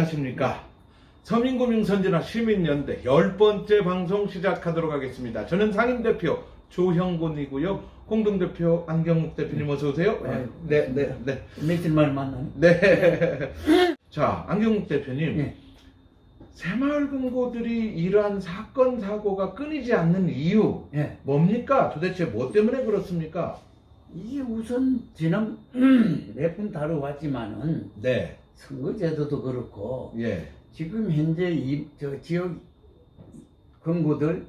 안녕하십니까. 서민구민 선진화 시민연대 열 번째 방송 시작하도록 하겠습니다. 저는 상임대표 조형곤이고요. 공동대표 안경묵 대표님 어서 오세요. 아유, 네, 네, 네. 며칠 만에 만나네. 네. 자, 안경묵 대표님. 예. 새마을 금고들이 이러한 사건 사고가 끊이지 않는 이유 예. 뭡니까? 도대체 뭐 때문에 그렇습니까? 이게 우선 지난 몇 분 다뤄왔지만은 네. 선거제도도 그렇고 예. 지금 현재 이, 저 지역 금고들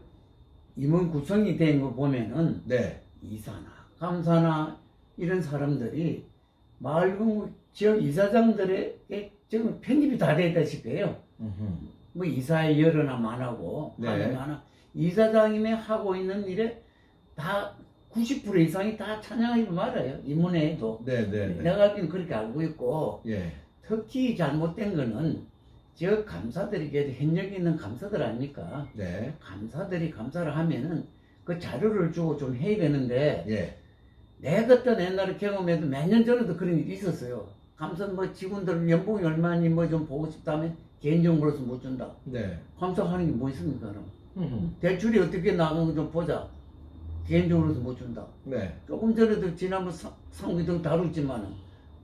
임원 구성이 된 거 보면은 네. 이사나 감사나 이런 사람들이 마을 금고 지역 이사장들에게 지금 편입이 다 되다시피 해요. 음흠. 뭐 이사의 열어나 만하고 네. 하나 이사장님이 하고 있는 일에 다 90% 이상이 다 찬양하지 말아요 이문에도 네, 네, 네. 내가 알기는 그렇게 알고 있고 예. 특히 잘못된 거는 지역 감사들에게도 현역에 있는 감사들 아닙니까 네. 감사들이 감사를 하면은 그 자료를 주고 좀 해야 되는데 예. 내 그때 옛날에 경험해도 몇 년 전에도 그런 일이 있었어요 감사 뭐 직원들 연봉이 얼마니 뭐 좀 보고 싶다면 개인정보로서 못 준다 네. 감사하는 게 뭐 있습니까 그럼 음흠. 대출이 어떻게 나가는 거좀 보자. 개인적으로도 못 준다. 네. 조금 전에도 지난번 상- 상기등 다뤘지만은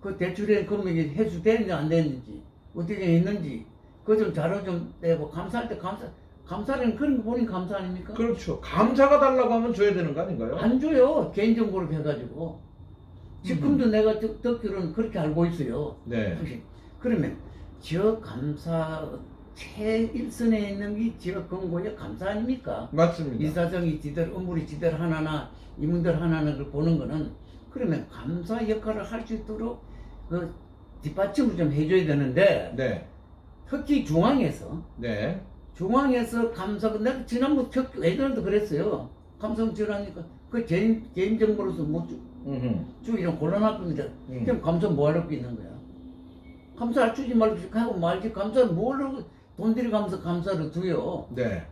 그 대출의 금액이 해소되는지 안 되는지 어떻게 했는지 그거 좀 자료 좀 내고 감사할 때 감사 감사는 그런 거 보니 감사 아닙니까? 그렇죠. 감사가 달라고 하면 줘야 되는 거 아닌가요? 안 줘요 개인정보로 해가지고 지금도 내가 듣- 듣기로는 그렇게 알고 있어요. 네. 혹시 그러면 지역 감사 최일선에 있는 게 지역 금고의 감사 아닙니까? 맞습니다. 이사장이 지들 업무를 지들 하나나 이문들 하나를 보는 거는 그러면 감사 역할을 할 수 있도록 그 뒷받침을 좀 해줘야 되는데 네. 특히 중앙에서 네. 중앙에서 감사 내가 지난번 격 예전에도 그랬어요 감사 지원하니까 그 개인 개인 정보로서 못주 음흠. 이런 곤란할 겁니다. 음. 그럼 감사 뭐 하려고 있는 거야? 감사를 주지 말고 하고 말지 감사 뭘로 돈들이 감사 감사를 두요. 네.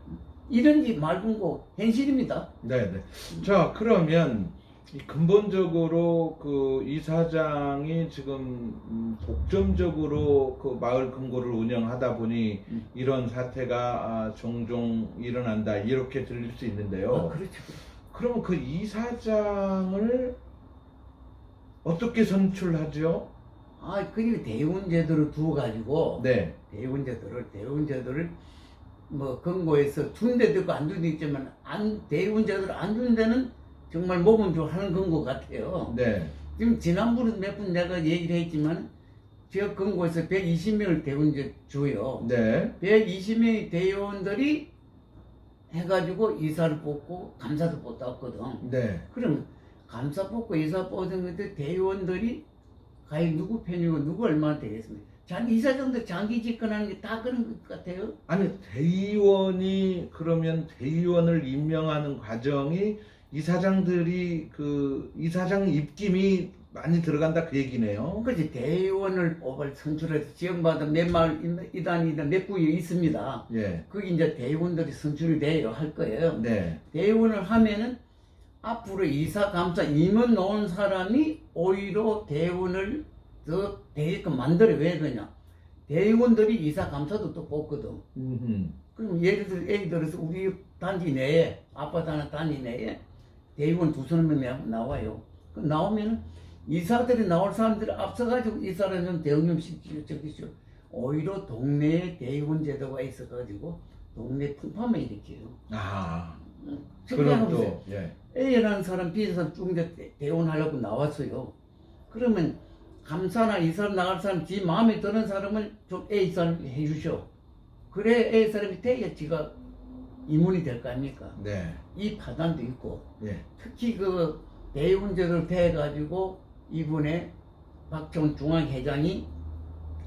이런 게 말고 현실입니다. 네, 네. 자, 그러면 이 근본적으로 그 이사장이 지금 음, 독점적으로 그 마을 금고를 운영하다 보니 음. 이런 사태가 아, 종종 일어난다 이렇게 들릴 수 있는데요. 아, 그렇죠. 그러면 그 이사장을 어떻게 선출하죠? 아, 그리고 대운 제도를 두어 가지고 네, 대운 제도를 대운 제도를 뭐 근거에서 둔 데도 있고 안 둔 데 있지만 안 대운 제도를 안 둔 데는 정말 모범 좀 하는 근거 같아요. 네, 지금 지난번에 몇번 내가 얘기를 했지만 지역 근거에서 120명을 대운 제 줘요. 네, 120명의 대의원들이 해가지고 이사를 뽑고 감사도 뽑았거든. 네. 그럼 감사 뽑고 이사 뽑은 건데 대의원들이 과연 누구 편이고 누구 얼마나 되겠습니까? 장 이사장들 장기 집권하는 게 다 그런 것 같아요. 아니 대의원이 그러면 대의원을 임명하는 과정이 이사장들이 그 이사장 입김이 많이 들어간다 그 얘기네요. 그렇지 대의원을 뽑을 선출해서 지역마다 몇 마을 이단이든 몇 구에 있습니다. 예, 그게 이제 대의원들이 선출이 돼요 할 거예요. 네, 대의원을 하면은 앞으로 이사 감사 임원 놓은 사람이 오히려 대의원을 더 대의끔 만들어 왜 그러냐? 대의원들이 이사 감사도 또 뽑거든. 음흠. 그럼 예를 들어 예를 들어서 우리 단지 내에 아파트 하나 단지 내에 대의원 두세 명 나와요. 그 나오면은 이사들이 나올 사람들이 앞서가지고 이 사람 좀 대응 좀 시키죠. 저기죠. 오히려 동네에 대의원 제도가 있어가지고 동네 풍파만 일으켜요. 아, 그럼 또 예, A라는 사람, B라는 사람 쭉 이제 대- 대원하려고 나왔어요. 그러면 감사나 이 사람 나갈 사람, 지 마음에 드는 사람을 좀 A 사람 해주셔. 그래 A 사람이 돼야 지가 임원이 될 거 아닙니까? 네, 이 파단도 있고 예, 특히 그 대운제를 대해가지고 이분의 박정 중앙회장이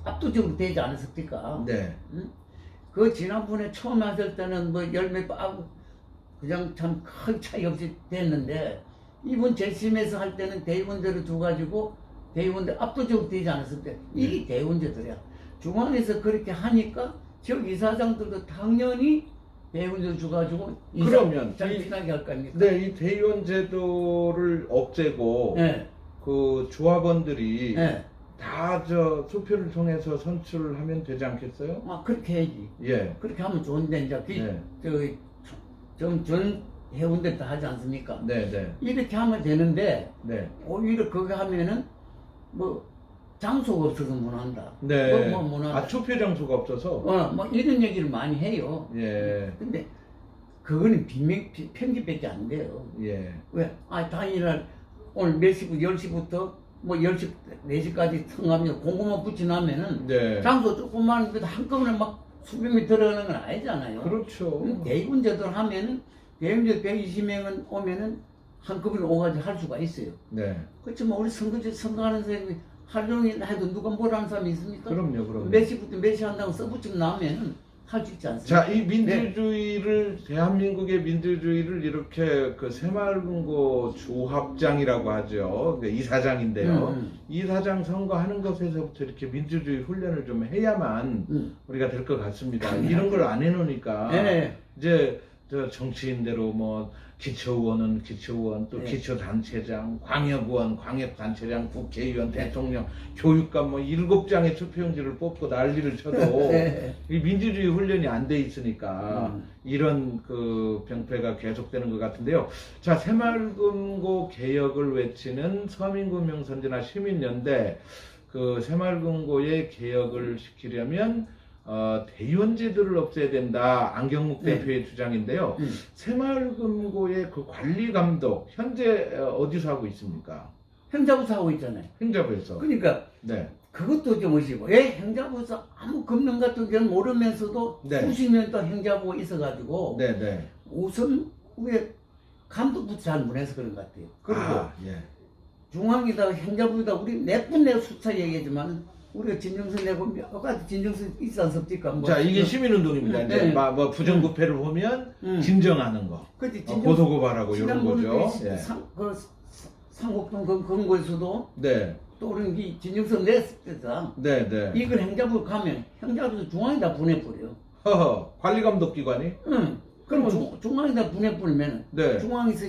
압도적으로 되지 않았습니까? 네, 그 지난번에 처음 하실 때는 뭐 열몇 번 그냥 참 큰 차이 없이 됐는데 이번 재심에서 할 때는 대의원제를 두가지고 대의원들 압도적으로 되지 않았을 때 이게 대의원제들이야. 중앙에서 그렇게 하니까 지역 이사장들도 당연히 주가지고 이사 그러면 잘 이- 지나게 할거 아닙니까? 네, 이 대의원 제도를 없애고 네, 그 조합원들이 네. 다 저 투표를 통해서 선출을 하면 되지 않겠어요? 아 그렇게 해야지. 예. 그렇게 하면 좋은데 이제 그 네. 저기 좀전 회원들 다 하지 않습니까? 네, 네. 이렇게 하면 되는데 네. 오히려 그거 하면은 뭐 장소가 없어서 못 한다. 네. 뭐, 뭐, 뭐, 아, 투표 장소가 없어서. 어, 뭐 이런 얘기를 많이 해요. 예. 근데 그거는 비명 비- 편집밖에 안 돼요. 예. 왜? 아 당일날 오늘 몇 시부터 10시부터 뭐 10시 4시까지 성하면 공고만 붙여놓으면은 네. 장소 조금만 한꺼번에 막 수백 명 들어가는 건 아니잖아요. 그렇죠. 음, 대의원제들 하면은 대의원제 120명은 오면은 한꺼번에 오가지고 할 수가 있어요. 네. 그렇지만 우리 선거제 선거하는 사람이 하루 종일 해도 누가 뭐라는 사람이 있습니까? 그럼요, 그럼요. 몇 시부터 몇 시 한다고 써붙이면 나오면은 할 수 있지 않습니까? 자, 이 민주주의를 대한민국의 민주주의를 이렇게 그 새마을금고 주합장이라고 하죠. 그 이사장인데요. 음, 이사장 선거하는 것에서부터 이렇게 민주주의 훈련을 좀 해야만 음. 우리가 될 것 같습니다. 당연하죠. 이런 걸 안 해놓으니까 네. 이제 저 정치인대로 뭐 기초의원은 기초의원 또 네. 기초단체장, 광역의원, 광역단체장, 국회의원, 대통령, 교육감 뭐 일곱 장의 투표용지를 뽑고 난리를 쳐도 네. 이 민주주의 훈련이 안 돼 있으니까 음. 이런 그 병폐가 계속되는 것 같은데요. 자 새마을금고 개혁을 외치는 서민금융선진화 시민연대 그 새마을금고의 개혁을 시키려면 어, 대의원제도를 없애야 된다. 안경묵 네. 대표의 주장인데요. 음. 새마을금고의 그 관리 감독 현재 어, 어디서 하고 있습니까? 행자부서 하고 있잖아요. 행자부에서. 그러니까 네. 그것도 좀 의심고 왜 행자부서 아무 금융 같은 건 모르면서도 네. 수십 년 동안 행자부가 있어가지고 네, 네. 우선 왜 감독부터 잘 못해서 그런 것 같아요. 그리고 아, 예. 중앙이다 행자부다 우리 몇 분 내가 숫자 얘기하지만 우리가 진정서 내고 몇 가지 진정서 있지 않습니까? 뭐 자, 이게 시민운동입니다. 음, 이제 네. 마- 뭐 부정부패를 보면 음. 진정하는 거, 그치 어, 진정 고소고발하고 이런 거죠. 예. 상, 그 상곡동 그, 그런 거에서도 네, 또 그런 게 진정서 냈을 때다 네, 네. 이걸 행자부 가면 행자부에서 중앙에다 보내버려. 허허, 관리감독기관이? 응. 그럼 그러면- 중, 중앙에다 보내버리면 네. 중앙에서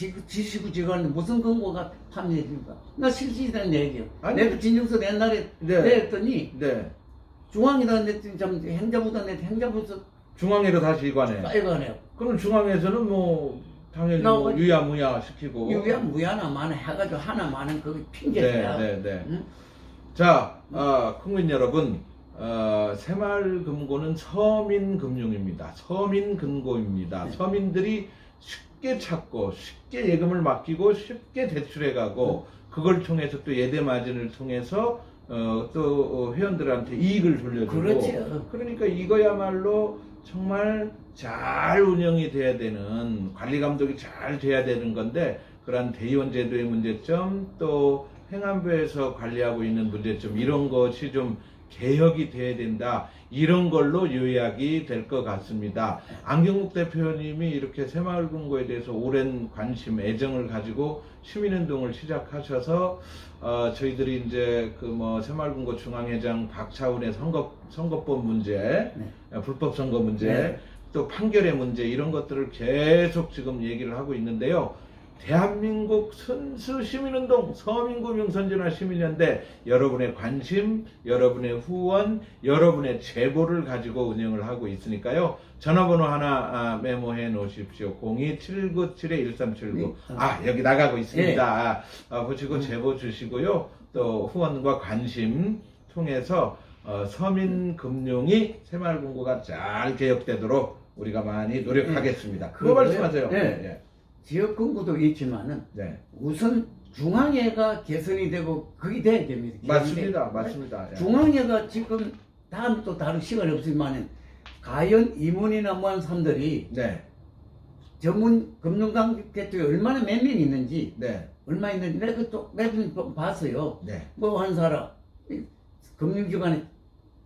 지, 지시고 지가는데 무슨 근거가 판매해줍니까? 나 실시된 얘기요. 아니. 진정서 옛날에 네. 냈더니 네. 중앙에다 냈더니 참 행자부다 냈더니 행자부에서 중앙으로 다시 이관해. 빨간해요. 그럼 중앙에서는 뭐 당연히 나뭐 그- 유야무야 시키고. 유야 무야나 마나 해가지고 하나 마는 그 네, 핑계야. 네, 네. 응? 자, 어, 국민 여러분, 어, 새마을금고는 서민금융입니다. 서민금고입니다. 네. 서민들이 쉽게 찾고 쉽게 예금을 맡기고 쉽게 대출해가고 그걸 통해서 또 예대 마진을 통해서 어, 또 어, 회원들한테 이익을 돌려주고 그렇죠. 그러니까 이거야말로 정말 잘 운영이 돼야 되는 관리 감독이 잘 돼야 되는 건데 그러한 대의원 제도의 문제점 또 행안부에서 관리하고 있는 문제점 이런 것이 좀 개혁이 돼야 된다 이런 걸로 요약이 될 것 같습니다. 안경국 대표님이 이렇게 새마을금고에 대해서 오랜 관심, 애정을 가지고 시민운동을 시작하셔서 어, 저희들이 이제 그 뭐 새마을금고 중앙회장 박차훈의 선거 선거법 문제, 네. 어, 불법 선거 문제, 네. 또 판결의 문제 이런 것들을 계속 지금 얘기를 하고 있는데요. 대한민국 순수 시민운동 서민금융선진화 시민연대 여러분의 관심, 여러분의 후원, 여러분의 제보를 가지고 운영을 하고 있으니까요. 전화번호 하나 아, 메모해 놓으십시오. 02797-1379. 네. 아 여기 나가고 있습니다. 네. 아, 아, 보시고 제보 주시고요. 또 후원과 관심 통해서 어, 서민금융이 새마을금고가 잘 개혁되도록 우리가 많이 노력하겠습니다. 그거 그거요? 말씀하세요. 네. 예. 지역 근구도 있지만은 네. 우선 중앙회가 개선이 되고 그게 돼야 됩니다. 맞습니다. 맞습니다. 예. 중앙회가 지금 다음 또 다른 시간이 없지만은 가연 임원이나 뭐한 사람들이 네. 전문 금융당 대표에 얼마나 몇 명 있는지 네. 얼마 있는지 내가 그또 내가 봤어요. 네. 뭐 한 사람 이 금융기관에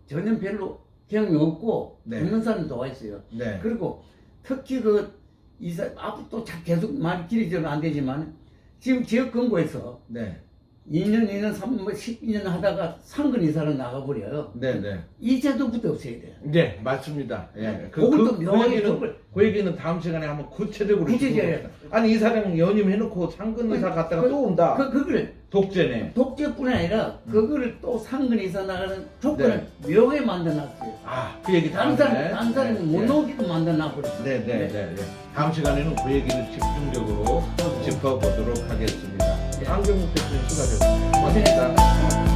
전혀 별로 경험이 없고 네. 없는 사람도 와 있어요. 네. 그리고 특히 그 이사 앞으로 또 자- 계속 말이 길어지면 안 되지만 지금 지역 근고에서 네. 2년, 2년, 3년, 12년 하다가 상근 이사로 나가버려요. 네네. 이 제도부터 없애야 돼. 네, 맞습니다. 예. 그, 그걸 그, 또 그, 명확히 얘기는, 그걸- 그 얘기는 다음 시간에 한번 구체적으로. 구체적이에요. 짚어봅시다. 아니, 이사장 연임해놓고 상근 이사 갔다가 그- 또 온다. 그, 그걸 독재네. 독재뿐 아니라 음. 그거를 또 상근 이사 나가는 조건을 묘하게 만들어놨어요. 아, 그 얘기 다른. 사람, 다른 사람이 못 네. 나오게끔 만들어놔버렸어요. 네, 네, 네, 네. 다음 시간에는 그 얘기를 집중적으로 짚어보도록 하겠습니다. 네. 안경국 대표님 수고하셨습니다. 고생했습니다.